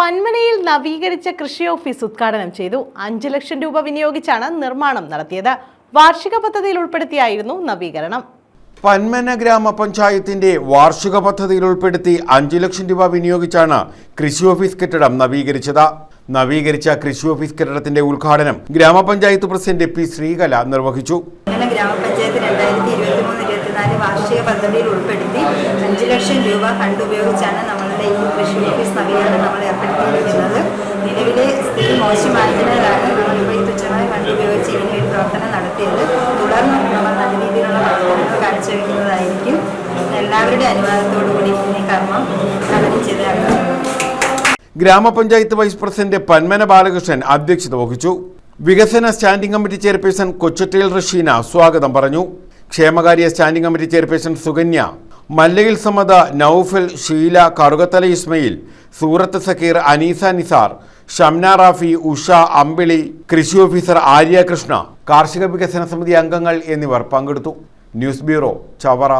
പന്മനയിൽ നവീകരിച്ച കൃഷി ഓഫീസ് ഉദ്ഘാടനം ചെയ്തു. അഞ്ചു ലക്ഷം രൂപ വിനിയോഗിച്ചാണ് നിർമ്മാണം നടത്തിയത്. വാർഷിക പദ്ധതിയിൽ ഉൾപ്പെടുത്തിയായിരുന്നു നവീകരണം. പന്മന ഗ്രാമപഞ്ചായത്തിന്റെ വാർഷിക പദ്ധതിയിൽ ഉൾപ്പെടുത്തി അഞ്ചു ലക്ഷം രൂപ വിനിയോഗിച്ചാണ് കൃഷി ഓഫീസ് കെട്ടിടം നവീകരിച്ചത്. നവീകരിച്ച കൃഷി ഓഫീസ് കെട്ടിടത്തിന്റെ ഉദ്ഘാടനം ഗ്രാമപഞ്ചായത്ത് പ്രസിഡന്റ് പി ശ്രീകല നിർവഹിച്ചു. ഗ്രാമപഞ്ചായത്ത് രണ്ടായിരത്തി ഇരുപത്തി മൂന്ന് ഇരുപത്തിനാല് വാർഷിക പദ്ധതിയിൽ ഉൾപ്പെടുത്തി അഞ്ച് ലക്ഷം രൂപ ഫണ്ട് ഉപയോഗിച്ചാണ് നമ്മളുടെ ഈ കൃഷി ഓഫീസ് നവീകരണം ഏർപ്പെടുത്തിയിരിക്കുന്നത് നിലവിലെ സ്ഥിതി മോശമായതിനാലാണ് നമ്മളിപ്പോൾ ഈ തുച്ഛമായ ഫണ്ട് ഉപയോഗിച്ച് ഇങ്ങനെ ഒരു പ്രവർത്തനം നടത്തിയത്. തുടർന്ന് നമ്മൾ നല്ല രീതിയിലുള്ള പ്രവർത്തനങ്ങൾ കാഴ്ചവെക്കുന്നതായിരിക്കും. എല്ലാവരുടെ അനുവാദത്തോടു കൂടി ഈ കർമ്മം നടത്തി ചെയ്തതാണ് ഗ്രാമപഞ്ചായത്ത് വൈസ് പ്രസിഡന്റ് പന്മന ബാലകൃഷ്ണൻ അധ്യക്ഷത വഹിച്ചു. വികസന സ്റ്റാൻഡിംഗ് കമ്മിറ്റി ചെയർപേഴ്സൺ കൊച്ചട്ടയിൽ റഷീന സ്വാഗതം പറഞ്ഞു. ക്ഷേമകാര്യ standing committee chairperson Sukanya Mallayil Samada Noufal Sheela Karukathala Ismail Surath Zakir Aneesa Nisar Shamna Rafi Usha Ambili കൃഷി ഓഫീസർ ആര്യ കൃഷ്ണ കാർഷിക വികസന സമിതി അംഗങ്ങൾ എന്നിവർ പങ്കെടുത്തു. News bureau Chavara.